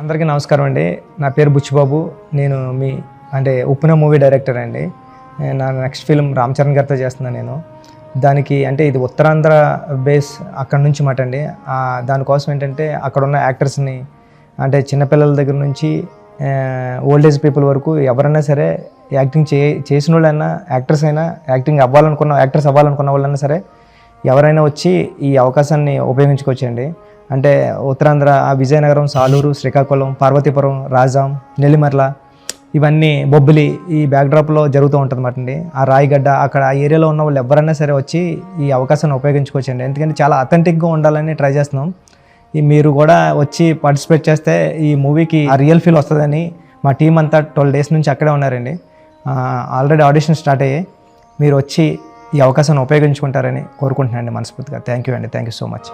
అందరికీ నమస్కారం అండి. నా పేరు బుచ్చిబాబు. నేను మీ అంటే ఉప్పున మూవీ డైరెక్టర్ అండి. నా నెక్స్ట్ ఫిల్మ్ రామ్ చరణ్ గారితో చేస్తున్నాను నేను. దానికి అంటే ఇది ఉత్తరాంధ్ర బేస్ అక్కడ నుంచి మాట అండి. దానికోసం ఏంటంటే అక్కడ ఉన్న యాక్టర్స్ని అంటే చిన్నపిల్లల దగ్గర నుంచి ఓల్డ్ ఏజ్ పీపుల్ వరకు ఎవరైనా సరే యాక్టింగ్ చే చేసిన వాళ్ళైనా యాక్టర్స్ అయినా యాక్టింగ్ అవ్వాలనుకున్న యాక్టర్స్ అవ్వాలనుకున్న వాళ్ళైనా సరే ఎవరైనా వచ్చి ఈ అవకాశాన్ని ఉపయోగించుకోవచ్చండి. అంటే ఉత్తరాంధ్ర ఆ విజయనగరం సాలూరు శ్రీకాకుళం పార్వతీపురం రాజాం నెల్లిమర్ల ఇవన్నీ బొబ్బిలి ఈ బ్యాక్డ్రాప్లో జరుగుతూ ఉంటుంది అన్నమాట అండి. ఆ రాయిగడ్డ అక్కడ ఆ ఏరియాలో ఉన్న వాళ్ళు ఎవరైనా సరే వచ్చి ఈ అవకాశాన్ని ఉపయోగించుకోవచ్చండి. ఎందుకంటే చాలా అథెంటిక్గా ఉండాలని ట్రై చేస్తున్నాం. ఈ మీరు కూడా వచ్చి పార్టిసిపేట్ చేస్తే ఈ మూవీకి ఆ రియల్ ఫీల్ వస్తుందని మా టీం అంతా ట్వెల్వ్ డేస్ నుంచి అక్కడే ఉన్నారండి. ఆల్రెడీ ఆడిషన్ స్టార్ట్ అయ్యాయి మీరు వచ్చి ఈ అవకాశాన్ని ఉపయోగించుకుంటారని కోరుకుంటున్నాను మనస్ఫూర్తిగా. థ్యాంక్ యూ అండి. Thank you so much